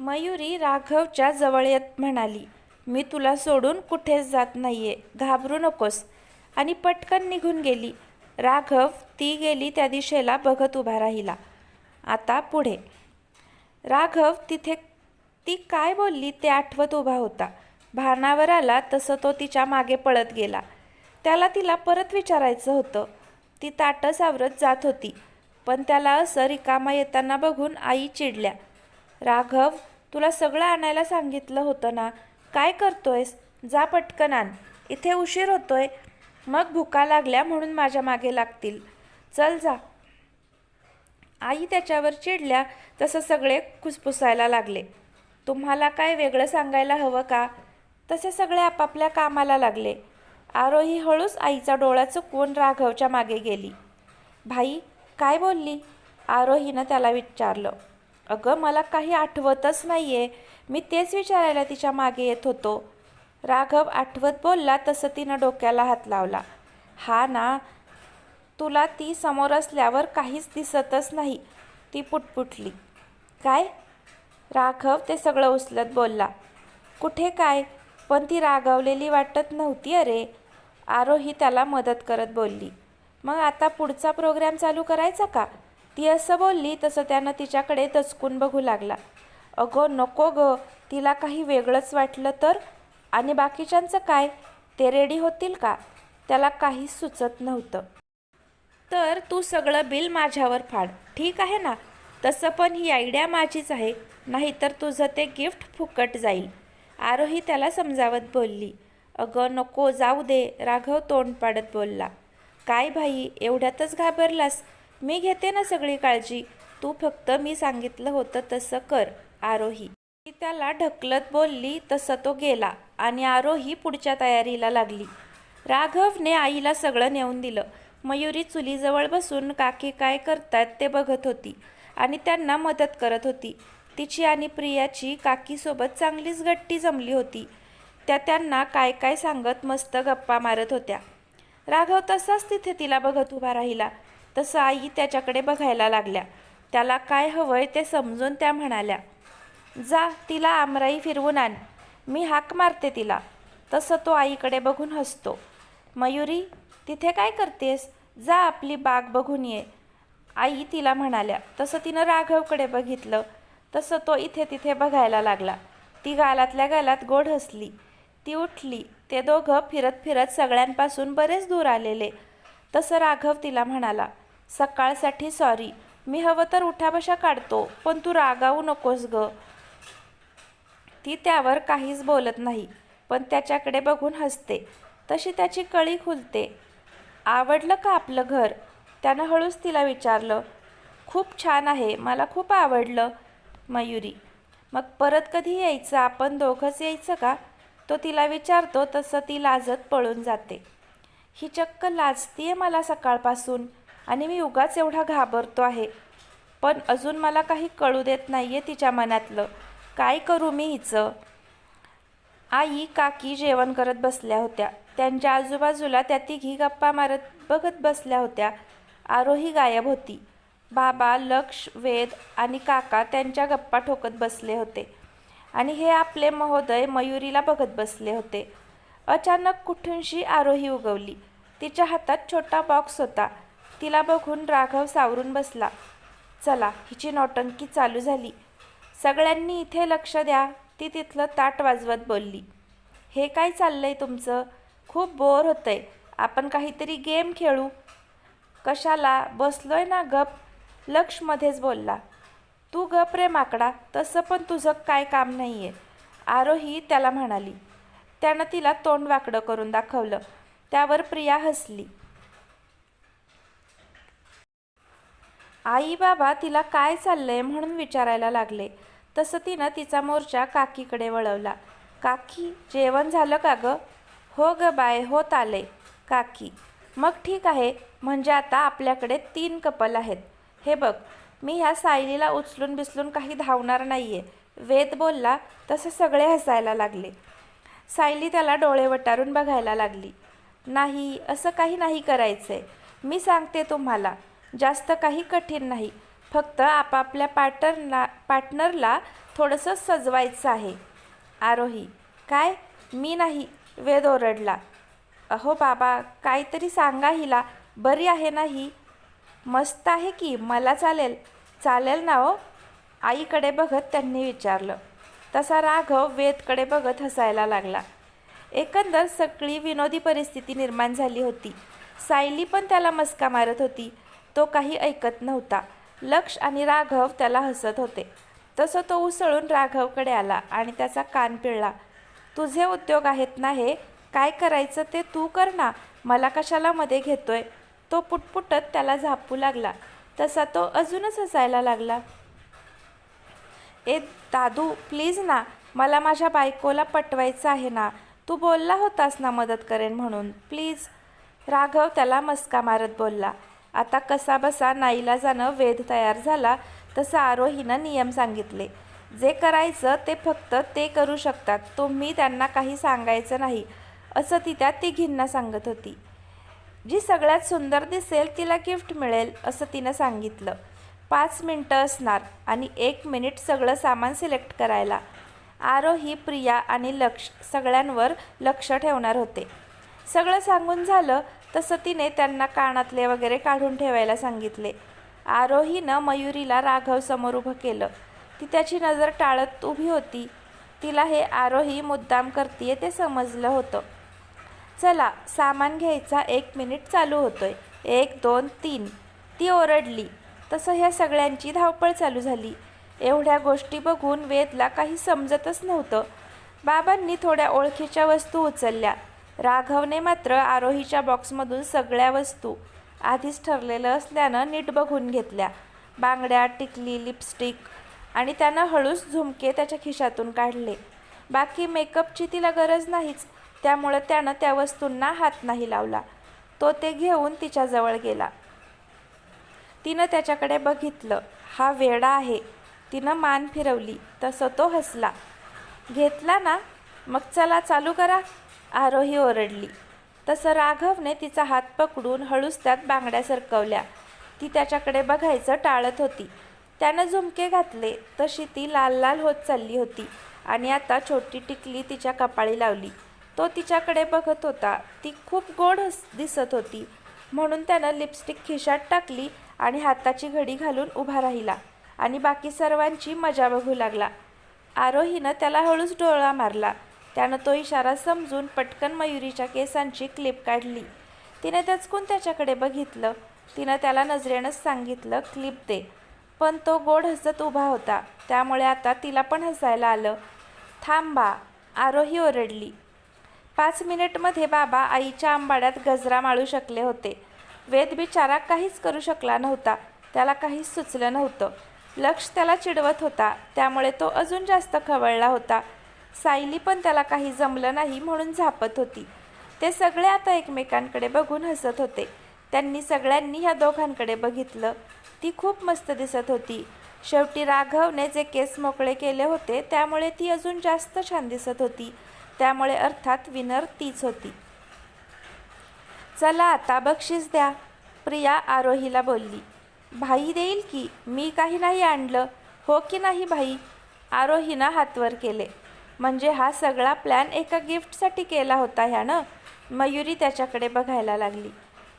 मयुरी राघवच्या जवळ येत म्हणाली मी तुला सोडून कुठेच जात नाहीये घाबरू नकोस. आणि पटकन निघून गेली. राघव ती गेली त्या दिशेला बघत उभा राहिला. आता पुढे. राघव तिथे ती काय बोलली ते आठवत उभा होता. भानावर आला तसं तो तिच्यामागे पळत गेला. त्याला तिला परत विचारायचं होतं. ती ताटं सावरत जात होती. पण त्याला असं रिकामा येताना बघून आई चिडल्या. राघव तुला सगळं आणायला सांगितलं होतं ना? काय करतोयस? जा पटकन आण. इथे उशीर होतोय. मग भुका लागल्या म्हणून माझ्या मागे लागतील. चल जा. आई त्याच्यावर चिडल्या तसं सगळे खुसफुसायला लागले. तुम्हाला काय वेगळं सांगायला हवं का? तसे सगळे आपापल्या कामाला लागले. आरोही हळूच आईचा डोळा चुकवून राघवच्या मागे गेली. भाई काय बोलली? आरोहीनं त्याला विचारलं. अगं मला काही आठवतच नाही आहे मी तेच विचारायला तिच्यामागे येत होतो. राघव आठवत बोलला तसं तिनं डोक्याला हात लावला. हा ना तुला ती समोर असल्यावर काहीच दिसतच नाही. ती पुटपुटली. काय? राघव ते सगळं उचलत बोलला. कुठे काय? पण ती रागावलेली वाटत नव्हती अरे. आरोही त्याला मदत करत बोलली. मग आता पुढचा प्रोग्राम चालू करायचा का? ती असं बोलली तसं त्यानं तिच्याकडे दचकून बघू लागला. अगं नको ग तिला काही वेगळंच वाटलं तर? आणि बाकीच्यांचं काय? ते रेडी होतील का? त्याला काहीच सुचत नव्हतं. तर तू सगळं बिल माझ्यावर फाड ठीक आहे ना? तसं पण ही आयडिया माझीच आहे नाहीतर तुझं ते गिफ्ट फुकट जाईल. आरोही त्याला समजावत बोलली. अगं नको जाऊ दे राघव तोंड पाडत बोलला. काय भाई एवढ्यातच घाबरलास? मी घेते ना सगळी काळजी. तू फक्त मी सांगितलं होतं तसं कर आरोही. ती त्याला ढकलत बोलली तसं तो गेला आणि आरोही पुढच्या तयारीला लागली. राघवने आईला सगळं नेऊन दिलं. मयुरी चुलीजवळ बसून काकी काय करतात ते बघत होती आणि त्यांना मदत करत होती. तिची आणि प्रियाची काकीसोबत चांगलीच गट्टी जमली होती. त्या त्यांना काय काय सांगत मस्त गप्पा मारत होत्या. राघव तसाच तिथे तिला बघत उभा राहिला. तसं आई त्याच्याकडे बघायला लागल्या. त्याला काय हवंय ते समजून त्या म्हणाल्या जा तिला आमराई फिरवून आण. मी हाक मारते तिला. तसं तो आईकडे बघून हसतो. मयुरी तिथे काय करतेस? जा आपली बाग बघून ये. आई तिला म्हणाल्या तसं तिनं राघवकडे बघितलं. तसं तो इथे तिथे बघायला लागला. ती गालातल्या गालात गोड हसली. ती उठली. ते दोघं फिरत फिरत सगळ्यांपासून बरेच दूर आलेले. तसं राघव तिला म्हणाला सकाळसाठी सॉरी मी हवं तर उठाबशा काढतो पण तू रागावू नकोस ग. ती त्यावर काहीच बोलत नाही पण त्याच्याकडे बघून हसते. तशी त्याची कळी खुलते. आवडलं का आपलं घर? त्यानं हळूच तिला विचारलं. खूप छान आहे मला खूप आवडलं मयुरी. मग परत कधी यायचं? आपण दोघंच यायचं का? तो तिला विचारतो तसं ती लाजत पळून जाते. ही चक्क लाजतीये मला सकाळपासून. आणि मी उगाच एवढा घाबरतो आहे. पण अजून मला काही कळू देत नाही आहे तिच्या मनातलं. काय करू मी हिचं? आई काकी जेवण करत बसल्या होत्या. त्यांच्या आजूबाजूला त्या तिघी गप्पा मारत बघत बसल्या होत्या. आरोही गायब होती. बाबा लक्ष वेद आणि काका त्यांच्या गप्पा ठोकत बसले होते. आणि हे आपले महोदय मयुरीला बघत बसले होते. अचानक कुठूनशी आरोही उगवली. तिच्या हातात छोटा बॉक्स होता. तिला बघून राघव सावरून बसला. चला हिची नौटंकी चालू झाली. सगळ्यांनी इथे लक्ष द्या. ती तिथलं ताट वाजवत बोलली. हे काय चाललंय तुमचं? खूप बोर होतंय. आपण काहीतरी गेम खेळू. कशाला? बसलोय ना गप. लक्षमध्येच बोलला. तू गप रे माकडा तसं पण तुझं काय काम नाही आहे आरोही त्याला म्हणाली. त्यानं तिला तोंड वाकडं करून दाखवलं. त्यावर प्रिया हसली. आई बाबा तिला काय चाललंय म्हणून विचारायला लागले. तसं तिनं तिचा मोर्चा काकीकडे वळवला. काकी जेवण झालं का गं? हो ग बाय होत आले. काकी मग ठीक आहे म्हणजे आता आपल्याकडे तीन कपल आहेत. हे बघ मी ह्या सायलीला उचलून बिसलून काही धावणार नाही आहे वेद बोलला तसं सगळे हसायला लागले. सायली त्याला डोळे वटारून बघायला लागली. नाही असं काही नाही करायचं आहे मी सांगते तुम्हाला जास्त काही कठीण नाही. फक्त आपापल्या पार्टनरला पार्टनरला थोडंसं सजवायचं आहे. आरोही काय? मी नाही. वेद ओरडला. अहो बाबा काहीतरी सांगा हिला. बरी आहे ना ही? मस्त आहे की? मला चालेल. चालेल ना हो. आईकडे बघत त्यांनी विचारलं. तसा राघव वेदकडे बघत हसायला लागला. एकंदर सगळी विनोदी परिस्थिती निर्माण झाली होती. सायली पण त्याला मस्का मारत होती. तो काही ऐकत नव्हता. लक्ष आणि राघव त्याला हसत होते. तसं तो उसळून राघवकडे आला आणि त्याचा कान पिळला. तुझे उद्योग आहेत ना हे? काय करायचं ते तू कर ना. मला कशाला मध्ये घेतोय? तो पुटपुटत त्याला झापू लागला. तसा तो अजूनच हसायला लागला. ए दादू प्लीज ना. मला माझ्या बायकोला पटवायचं आहे ना. तू बोलला होतास ना मदत करेन म्हणून. प्लीज. राघव त्याला मस्का मारत बोलला. आता कसा बसा नाईला जाणं वेध तयार झाला तसं आरोहीनं नियम सांगितले. जे करायचं ते फक्त ते करू शकतात तुम्ही त्यांना काही सांगायचं नाही असं ती त्या तिघींना सांगत होती. जी सगळ्यात सुंदर दिसेल तिला गिफ्ट मिळेल असं तिनं सांगितलं. पाच मिनटं असणार आणि एक मिनिट सगळं सामान सिलेक्ट करायला. आरोही प्रिया आणि लक्ष सगळ्यांवर लक्ष ठेवणार होते. सगळं सांगून झालं तसं तिने त्यांना कानातले वगैरे काढून ठेवायला सांगितले. आरोहीनं मयुरीला राघव समोर उभं केलं. ती त्याची नजर टाळत उभी होती. तिला हे आरोही मुद्दाम करतीये ते समजलं होतं. चला सामान घ्यायचा एक मिनिट चालू होतोय. एक दोन तीन. ती ओरडली. तसं ह्या सगळ्यांची धावपळ चालू झाली. एवढ्या गोष्टी बघून वेदला काही समजतच नव्हतं. बाबांनी थोड्या ओळखीच्या वस्तू उचलल्या. राघवने मात्र आरोहीच्या बॉक्समधून सगळ्या वस्तू आधीच ठरलेलं असल्यानं नीट बघून घेतल्या. बांगड्या टिकली लिपस्टिक आणि त्यानं हळूच झुमके त्याच्या खिशातून काढले. बाकी मेकअपची तिला गरज नाहीच त्यामुळं त्यानं त्या वस्तूंना हात नाही लावला. तो ते घेऊन तिच्याजवळ गेला. तिनं त्याच्याकडे बघितलं. हा वेडा आहे. तिनं मान फिरवली. तसं तो हसला. घेतला ना? मग चला चालू करा. आरोही ओरडली. तसं राघवने तिचा हात पकडून हळूच त्यात बांगड्या सरकवल्या. ती त्याच्याकडे बघायचं टाळत होती. त्यानं झुमके घातले तशी ती लाल लाल होत चालली होती आणि आता छोटी टिकली तिच्या कपाळी लावली. तो तिच्याकडे बघत होता. ती खूप गोड हस दिसत होती. म्हणून त्यानं लिपस्टिक खिशात टाकली आणि हाताची घडी घालून उभा राहिला आणि बाकी सर्वांची मजा बघू लागला. आरोहीनं त्याला हळूच डोळा मारला. त्यानं तो इशारा समजून पटकन मयुरीच्या केसांची क्लिप काढली. तिने दचकून त्याच्याकडे बघितलं. तिनं त्याला नजरेनंच सांगितलं क्लिप दे. पण तो गोड हसत उभा होता. त्यामुळे आता तिला पण हसायला आलं. थांबा आरोही ओरडली. पाच मिनिटमध्ये बाबा आईच्या आंबाड्यात गजरा माळू शकले होते. वेद बिचारा काहीच करू शकला नव्हता. त्याला काहीच सुचलं नव्हतं. लक्ष त्याला चिडवत होता. त्यामुळे तो अजून जास्त खवळला होता. सायली पण त्याला काही जमलं नाही म्हणून झापत होती. ते सगळे आता एकमेकांकडे बघून हसत होते. त्यांनी सगळ्यांनी ह्या दोघांकडे बघितलं. ती खूप मस्त दिसत होती. शेवटी राघवने जे केस मोकळे केले होते त्यामुळे ती अजून जास्त छान दिसत होती. त्यामुळे अर्थात विनर तीच होती. चला आता बक्षीस द्या. प्रिया आरोहीला बोलली. भाई देईल की? मी काही नाही आणलं. हो की नाही भाई? आरोहीनं हातवर केले. म्हणजे हा सगळा प्लॅन एका गिफ्टसाठी केला होता ह्यानं. मयुरी त्याच्याकडे बघायला लागली.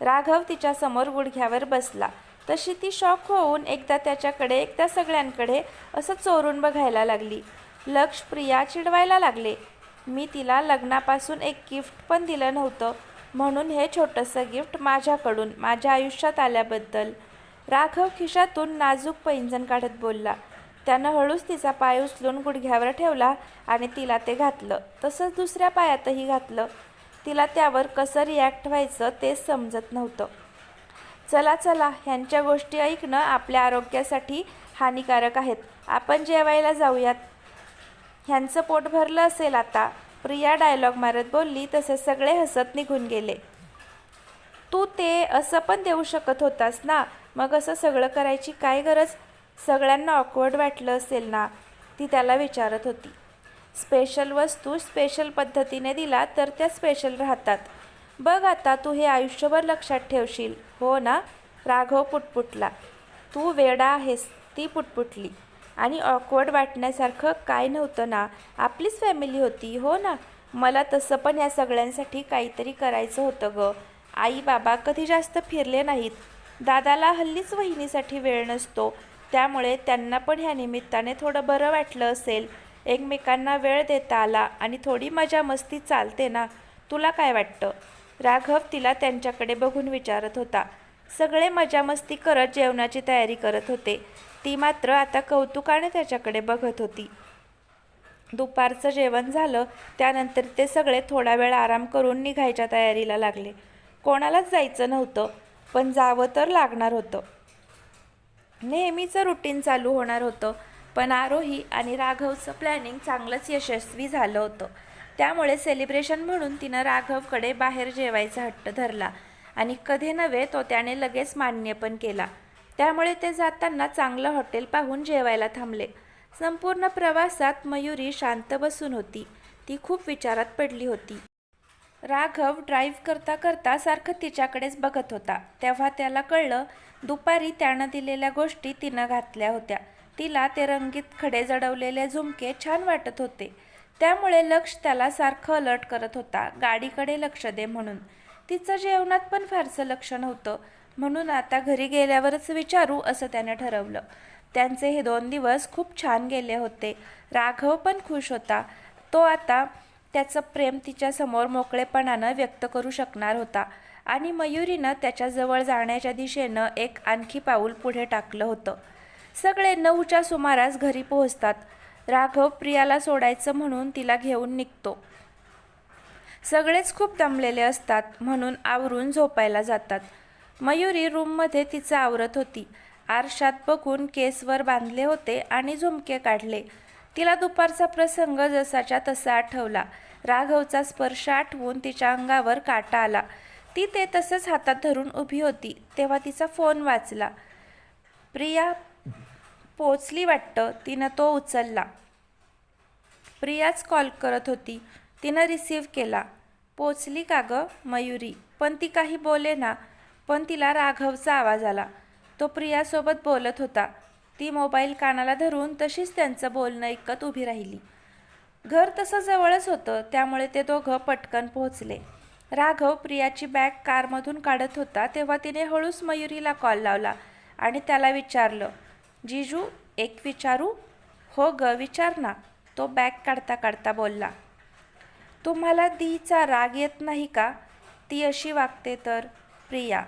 राघव तिच्यासमोर गुडघ्यावर बसला. तशी ती शॉक होऊन एकदा त्याच्याकडे एकदा सगळ्यांकडे असं चोरून बघायला लागली. लक्ष प्रिया चिडवायला लागले. मी तिला लग्नापासून एक गिफ्ट पण दिलं नव्हतं. म्हणून हे छोटंसं गिफ्ट माझ्याकडून माझ्या आयुष्यात आल्याबद्दल. राघव खिशातून नाजूक पैंजण काढत बोलला. त्यानं हळूच तिचा पाय उचलून गुडघ्यावर ठेवला आणि तिला ते घातलं. तसंच दुसऱ्या पायातही घातलं. तिला त्यावर कसं रिॲक्ट व्हायचं तेच समजत नव्हतं. चला चला ह्यांच्या गोष्टी ऐकणं आपल्या आरोग्यासाठी हानिकारक आहेत. आपण जेवायला जाऊयात. ह्यांचं पोट भरलं असेल आता. प्रिया डायलॉग मारत बोलली तसे सगळे हसत निघून गेले. तू ते असं पण देऊ शकत होतास ना? मग असं सगळं करायची काय गरज? सगळ्यांना ऑकवर्ड वाटलं असेल ना ती त्याला विचारत होती. स्पेशल वस्तू स्पेशल पद्धतीने दिला तर त्या स्पेशल राहतात. बघ आता तू हे आयुष्यभर लक्षात ठेवशील हो ना? राघव पुटपुटला. तू वेडा आहेस ती पुटपुटली. आणि ऑकवर्ड वाटण्यासारखं काय नव्हतं ना आपलीच फॅमिली होती हो ना? मला तसं पण या सगळ्यांसाठी काहीतरी करायचं होतं ग. आई बाबा कधी जास्त फिरले नाहीत. दादाला हल्लीच वहिनीसाठी वेळ नसतो. त्यामुळे त्यांना पण ह्या निमित्ताने थोडं बरं वाटलं असेल. एकमेकांना वेळ देता आला आणि थोडी मजा मस्ती चालते ना? तुला काय वाटतं? राघव तिला त्यांच्याकडे बघून विचारत होता. सगळे मजा मस्ती करत जेवणाची तयारी करत होते. ती मात्र आता कौतुकाने त्याच्याकडे बघत होती. दुपारचं जेवण झालं त्यानंतर ते सगळे थोडा वेळ आराम करून निघायच्या तयारीला लागले. कोणालाच जायचं नव्हतं पण जावं तर लागणार होतं. नेहमीचं रुटीन चालू होणार होतं. पण आरोही आणि राघवचं प्लॅनिंग चांगलंच यशस्वी झालं होतं. त्यामुळे सेलिब्रेशन म्हणून तिनं राघवकडे बाहेर जेवायचा हट्ट धरला. आणि कधी नव्हे तो त्याने लगेच मान्य पण केला. त्यामुळे ते जाताना चांगलं हॉटेल पाहून जेवायला थांबले. संपूर्ण प्रवासात मयुरी शांत बसून होती. ती खूप विचारात पडली होती. राघव ड्राईव्ह करता करता सारखं तिच्याकडेच बघत होता. तेव्हा त्याला कळलं दुपारी त्यानं दिलेल्या गोष्टी तिनं घातल्या होत्या. तिला ते रंगीत खडे जडवलेले झुमके छान वाटत होते. त्यामुळे लक्ष त्याला सारखं अलर्ट करत होता. गाडीकडे लक्ष दे म्हणून. तिचं जेवणात पण फारसं लक्ष नव्हतं. म्हणून आता घरी गेल्यावरच विचारू असं त्यानं ठरवलं. त्यांचे हे दोन दिवस खूप छान गेले होते. राघव पण खुश होता. तो आता त्याचं प्रेम तिच्यासमोर मोकळेपणानं व्यक्त करू शकणार होता. आणि मयुरीनं त्याच्याजवळ जाण्याच्या दिशेनं एक आणखी पाऊल पुढे टाकलं होतं. सगळे नऊच्या सुमारास घरी पोहोचतात. राघव प्रियाला सोडायचं म्हणून तिला घेऊन निघतो. सगळेच खूप दमलेले असतात म्हणून आवरून झोपायला जातात. मयुरी रूममध्ये तिचं आवरत होती. आरशात बघून केसवर बांधले होते आणि झुमके काढले. तिला दुपारचा प्रसंग जसाच्या तसा आठवला. राघवचा स्पर्श आठवून तिच्या अंगावर काटा आला. ती ते तसंच हातात धरून उभी होती तेव्हा तिचा फोन वाचला. प्रिया पोचली वाटतं तिनं तो उचलला. प्रियाच कॉल करत होती तिनं रिसीव्ह केला. पोचली का गं मयुरी? पण ती काही बोले ना पण तिला राघवचा आवाज आला. तो प्रियासोबत बोलत होता. ती मोबाईल कानाला धरून तशीच त्यांचं बोलणं ऐकत उभी राहिली. घर तसं जवळच होतं त्यामुळे ते दोघं पटकन पोहोचले. राघव प्रियाची बॅग कारमधून काढत होता तेव्हा तिने हळूच मयुरीला कॉल लावला आणि त्याला विचारलं जिजू एक विचारू? हो ग विचार ना. तो बॅग काढता काढता बोलला तुम्हाला दीचा राग येत नाही का? ती अशी वागते तर प्रिया.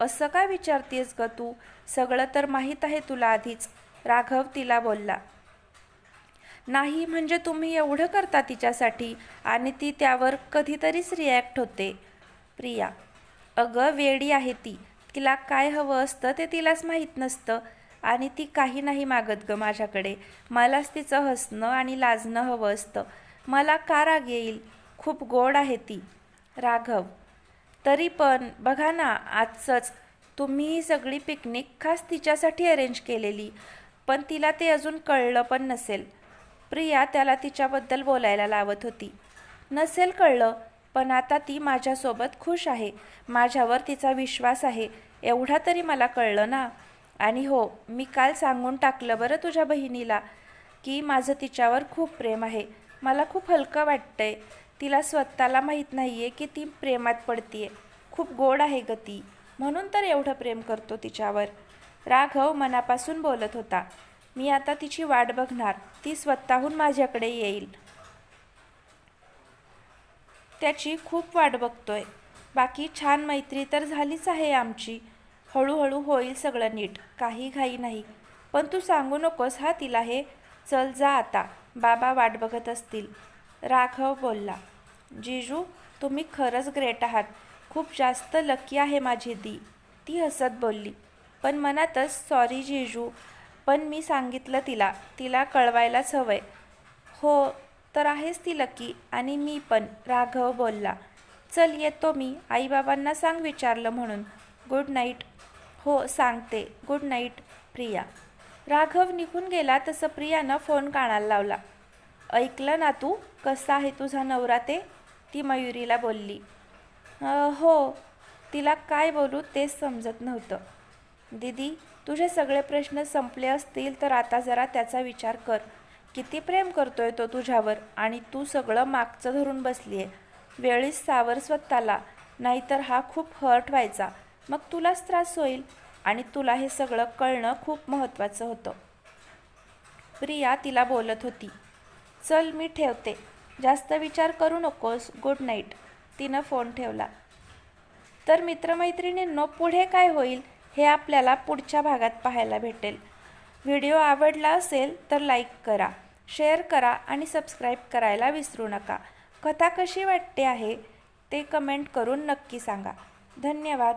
असं काय विचारतेस ग तू? सगळं तर माहीत आहे तुला आधीच. राघव तिला बोलला नाही म्हणजे तुम्ही एवढं करता तिच्यासाठी. आणि ती त्यावर कधीतरीच रिॲक्ट होते. प्रिया अगं वेडी आहे ती. तिला काय हवं असतं ते तिलाच माहीत नसतं. आणि ती काही नाही मागत ग माझ्याकडे. मलाच तिचं हसणं आणि लाजणं हवं असतं. मला का राग येईल? खूप गोड आहे ती. राघव तरी पण बघा ना आजचंच तुम्ही ही सगळी पिकनिक खास तिच्यासाठी अरेंज केलेली. पण तिला ते अजून कळलं पण नसेल. प्रिया त्याला तिच्याबद्दल बोलायला लावत होती. नसेल कळलं पण आता ती माझ्यासोबत खुश आहे. माझ्यावर तिचा विश्वास आहे. एवढा तरी मला कळलं ना? आणि हो मी काल सांगून टाकलं बरं तुझ्या बहिणीला की माझं तिच्यावर खूप प्रेम आहे. मला खूप हलकं वाटतंय. तिला स्वतःला माहीत नाही आहे की ती प्रेमात पडतीये. खूप गोड आहे ग ती. म्हणून तर एवढं प्रेम करतो तिच्यावर. राघव मनापासून बोलत होता. मी आता तिची वाट बघणार. ती स्वतःहून माझ्याकडे येईल. त्याची खूप वाट बघतोय. बाकी छान मैत्री तर झालीच आहे आमची. हळूहळू होईल सगळं नीट. काही घाई नाही. पण तू सांगू नकोस हा तिला हे. चल जा आता. बाबा वाट बघत असतील. राघव बोलला जिजू तुम्ही खरंच ग्रेट आहात. खूप जास्त लकी आहे माझी दी ती हसत बोलली पण मनातच सॉरी जिजू. पण मी सांगितलं तिला तिला कळवायलाच हवंय हो तर आहेच ती लकी आणि मी पण राघव बोलला. चल येतो मी आईबाबांना सांग विचारलं म्हणून. Good night. हो सांगते. Good night Priya. राघव निघून गेला तसं प्रियानं फोन कानाला लावला. ऐकलं ना तू? कसा आहे तुझा नवरा ते? ती मयुरीला बोलली. हो. तिला काय बोलू तेच समजत नव्हतं. दीदी तुझे सगळे प्रश्न संपले असतील तर आता जरा त्याचा विचार कर. किती प्रेम करतोय तो तुझ्यावर आणि तू सगळं मागचं धरून बसली आहे वेळीच सावर स्वतःला नाहीतर हा खूप हर्ट व्हायचा. मग तुलाच त्रास होईल आणि तुला हे सगळं कळणं खूप महत्त्वाचं होतं. प्रिया तिला बोलत होती चल मी ठेवते. जास्त विचार करू नकोस. गुड नाईट तिनं फोन ठेवला तर मित्रमैत्रिणींनो पुढे काय होईल? हे आपल्याला पुढच्या भागात पाहायला भेटेल. व्हिडिओ आवडला असेल तर लाईक करा शेअर करा आणि सबस्क्राईब करायला विसरू नका. कथा कशी वाटते आहे ते कमेंट करून नक्की सांगा. धन्यवाद.